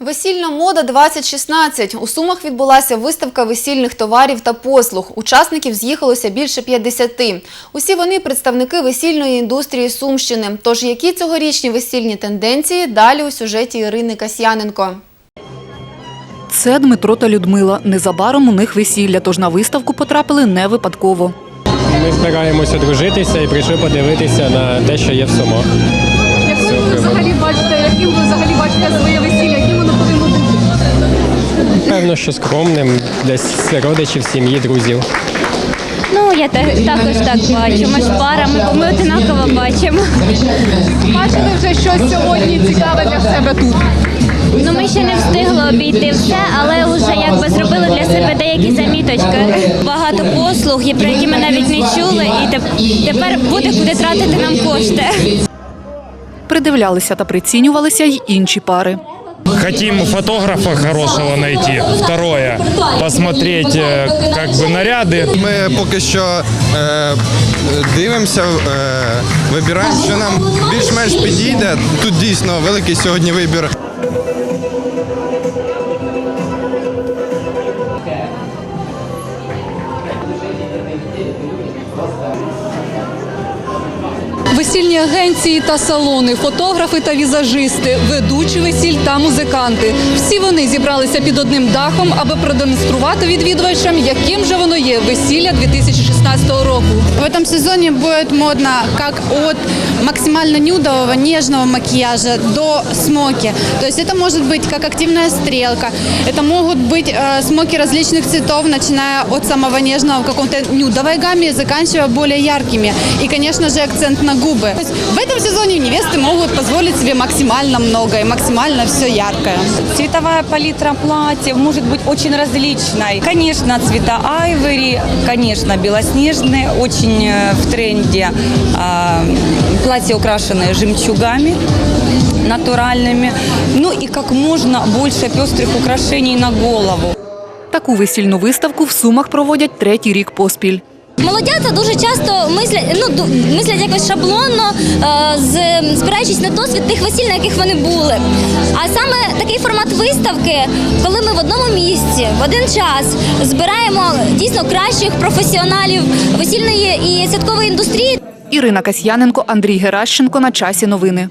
Весільна мода 2016. У Сумах відбулася виставка весільних товарів та послуг. Учасників з'їхалося більше 50. Усі вони представники весільної індустрії Сумщини. Тож які цьогорічні весільні тенденції далі у сюжеті Ірини Касьяненко. Це Дмитро та Людмила. Незабаром у них весілля, тож на виставку потрапили не випадково. Ми збираємося дружитися і прийшли подивитися на те, що є в Сумах. Яким ви взагалі бачите, яким ви взагалі бачите своє весілля, бути? Певно, що скромним для родичів, сім'ї, друзів. Ну, я також так бачу. Ми ж пара, ми, ми одинаково бачимо. Бачите вже щось сьогодні цікаве для себе тут. Ну, ми ще не встигли обійти все, але вже якби зробили для себе деякі заміточки. Багато послуг, про які ми навіть не чули, і тепер буде куди тратити нам кошти. Придивлялися та прицінювалися й інші пари. Хотим фотографа хорошего найти. Второе, посмотреть э, как бы наряды. Ми поки що е, дивимося, е, вибираємо, що нам більш-менш підійде. Тут дійсно великий сьогодні вибір. Весільні агенції та салони, фотографи та візажисти, ведучі весіль та музиканти. Всі вони зібралися під одним дахом, аби продемонструвати відвідувачам, яким же воно є весілля 2016 року. В этом сезоне будет модно как от максимально нюдового, нежного макияжа до смоки. То есть это может быть как активная стрелка, это могут быть э, смоки различных цветов, начиная от самого нежного в каком-то нюдовой гамме, заканчивая более яркими. И, конечно же, акцент на губы. То есть в этом сезоне невесты могут позволить себе максимально много и максимально все яркое. Цветовая палитра платьев может быть очень различной. Конечно, цвета айвори, конечно, белоснежные, очень э, в тренде. А, Платья, украшенные жемчугами натуральными. Ну и как можно больше пестрых украшений на голову. Таку весільну виставку в Сумах проводять третій рік поспіль. Молодята дуже часто мислять, ну, мислять якось шаблонно, е, з- спираючись на досвід тих весіль, на яких вони були. А саме такий формат виставки, коли ми в одному місці, в один час збираємо дійсно кращих професіоналів весільної і святкової індустрії. Ірина Касьяненко, Андрій Геращенко. На часі новини.